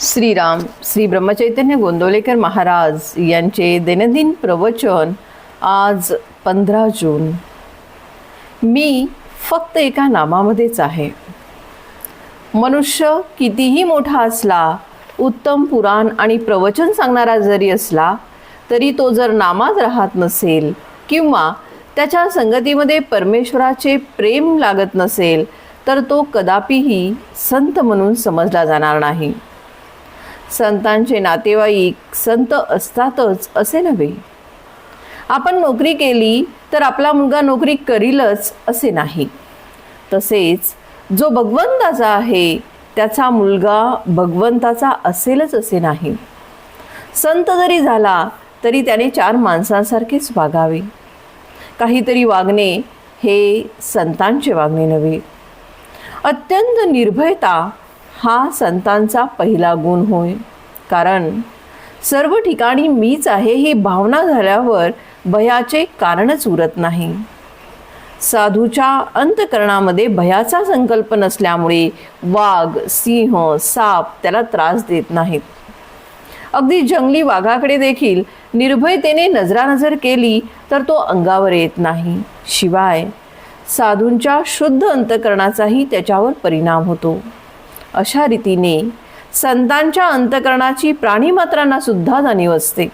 श्रीराम श्री ब्रह्मचैतन्य गोंदवलेकर महाराज यांचे दैनंदिन प्रवचन आज पंधरा जून. मी फक्त एका नामामध्येच आहे. मनुष्य कितीही मोठा असला उत्तम पुराण आणि प्रवचन सांगणारा जरी असला तरी तो जर नामात राहत नसेल किंवा त्याच्या संगतीमध्ये परमेश्वराचे प्रेम लागत नसेल तर तो कदापिही संत म्हणून समजला जाणार नाही. संतांचे नातेवाईक संत असतातच असे नव्हे. आपण नोकरी केली तर आपला मुलगा नोकरी करीलच असे नाही. तसेच जो भगवंताचा आहे त्याचा मुलगा भगवंताचा असेलच असे नाही. संत जरी झाला तरी त्याने चार माणसांसारखेच वागावे. काहीतरी वागणे हे संतांचे वागणे नव्हे. अत्यंत निर्भयता हा संतांचा पहिला गुण होय. कारण सर्व ठिकाणी मीच आहे ही भावना झाल्यावर भयाचे कारणच उरत नाही. साधूच्या अंतकरणामध्ये भयाचा संकल्प नसल्यामुळे वाघ सिंह साप त्याला त्रास देत नाहीत. अगदी जंगली वाघाकडे देखील निर्भयतेने नजरानजर केली तर तो अंगावर येत नाही. शिवाय साधूंच्या शुद्ध अंतकरणाचाही त्याच्यावर परिणाम होतो. अशा रीतीने संतांच्या अंतकरणाची प्राणीमात्रांना सुद्धा जाणीव असते.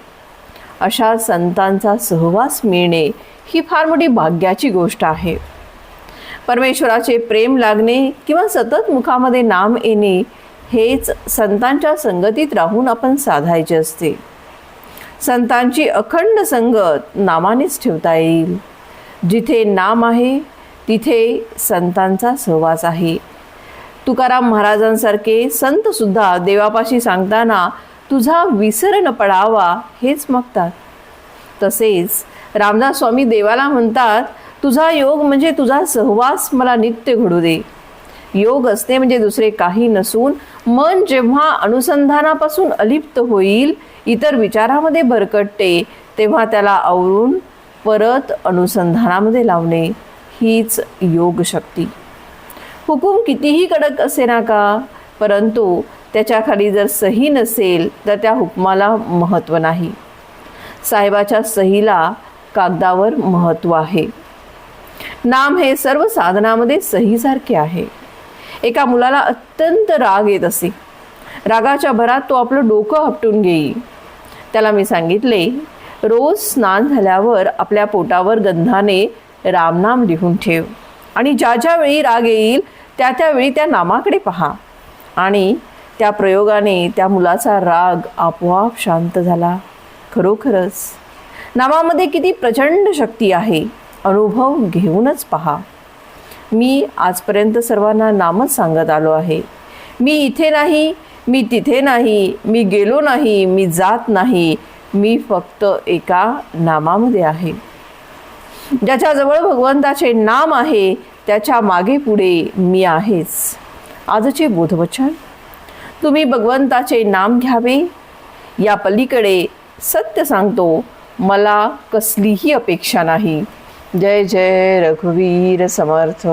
अशा संतांचा सहवास मिळणे ही फार मोठी भाग्याची गोष्ट आहे. परमेश्वराचे प्रेम लागणे किंवा सतत मुखामध्ये नाम येणे हेच संतांच्या संगतीत राहून आपण साधायचे असते. संतांची अखंड संगत नामानेच ठेवता येईल. जिथे नाम आहे तिथे संतांचा सहवास आहे. तुकाराम महाराजांसारखे संत सुद्धा देवापाशी सांगताना तुझा विसर न पडावा हेच मागतात. तसेच रामदास स्वामी देवाला म्हणतात तुझा योग म्हणजे तुझा सहवास मला नित्य घडू दे. योग असते म्हणजे दुसरे काही नसून मन जेव्हा अनुसंधानापासून अलिप्त होईल इतर विचारामध्ये भरकटते तेव्हा त्याला आवरून परत अनुसंधानामध्ये लावणे हीच योग शक्ती हुकूम कितीही कडक असे ना का? परंतु त्याच्याखाली जर सही नसेल तर त्या हुकमाला महत्त्व नाही. साहेबाच्या सहीला कागदावर महत्त्व आहे. नाम हे सर्व साधनामध्ये सहीसारखे आहे. एका मुलाला अत्यंत राग येत असे. रागाच्या भरात तो आपलं डोकं आपटून घेई. त्याला मी सांगितले रोज स्नान झाल्यावर आपल्या पोटावर गंधाने रामनाम लिहून ठेव. आणि ज्या ज्या वेळी राग येईल त्या त्यावेळी त्या नामाकडे पहा. आणि त्या प्रयोगाने त्या मुलाचा राग आपोआप शांत झाला. खरोखरच. नामामध्ये किती प्रचंड शक्ती आहे अनुभव घेऊनच पहा. मी आजपर्यंत सर्वांना नामच सांगत आलो आहे. मी इथे नाही मी तिथे नाही मी गेलो नाही मी जात नाही. मी फक्त एका नामामध्ये आहे. ज्याच्याजवळ भगवंताचे नाम आहे त्याच्यामागे पुढे मी आहेच. आजचे बोधवचन. तुम्ही भगवंताचे नाम घ्यावे. या पलीकडे सत्य सांगतो मला कसलीही अपेक्षा नाही. जय जय रघुवीर समर्थ.